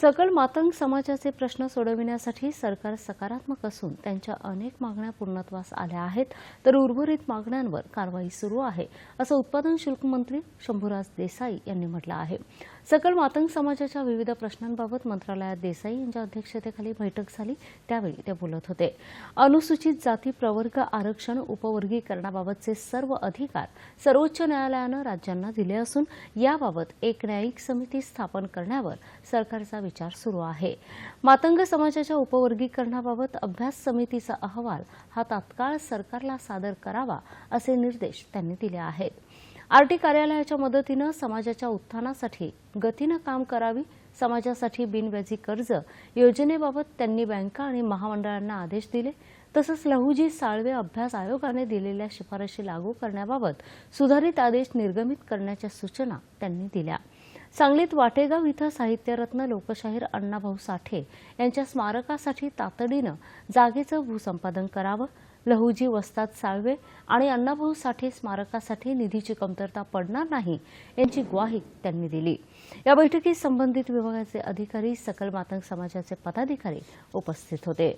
सकल मातंग समाजाचे प्रश्न सोडविण्यासाठी सरकार सकारात्मक असून त्यांच्या अनेक मागण्या पूर्णत्वास आल्या आहेत. तर उर्वरित मागण्यांवर कारवाई सुरू आहे असं उत्पादन शुल्क मंत्री शंभूराज देसाई यांनी म्हटलं आहे. सकल मातंग समाजाच्या विविध प्रश्नांबाबत मंत्रालयात देसाई यांच्या अध्यक्षतेखाली बैठक झाली. त्यावेळी ते बोलत होते. अनुसूचित जाती प्रवर्ग आरक्षण उपवर्गीकरणाबाबतचे सर्व अधिकार सर्वोच्च न्यायालयानं राज्यांना दिले असून याबाबत एक न्यायिक समिती स्थापन करण्यावर सरकारचा विचार सुरू आहे. मातंग समाजाच्या उपवर्गीकरणाबाबत अभ्यास समितीचा अहवाल हा तात्काळ सरकारला सादर करावा असे निर्देश त्यांनी दिले आहेत. आरटी कार्यालयाच्या मदतीनं समाजाच्या उत्थानासाठी गतीनं काम करावी समाजासाठी बिनव्याजी कर्ज योजनेबाबत त्यांनी बँका आणि महामंडळांना आदेश दिले. तसंच लहुजी साळवे अभ्यास आयोगाने दिलेल्या शिफारशी लागू करण्याबाबत सुधारित आदेश निर्गमित करण्याच्या सूचना त्यांनी दिल्या. सांगलीत वाटेगाव इथं साहित्यरत्न लोकशाहीर अण्णाभाऊ साठे यांच्या स्मारकासाठी तातडीनं जागेचं भूसंपादन करावं लहुजी वस्ताद साळवे आणि अण्णाभाऊ साठे स्मारकासाठी निधीची कमतरता पडणार नाही यांची ग्वाही त्यांनी दिली. या बैठकीत संबंधित विभागाचे अधिकारी सकल मातंग समाजाचे पदाधिकारी उपस्थित होते.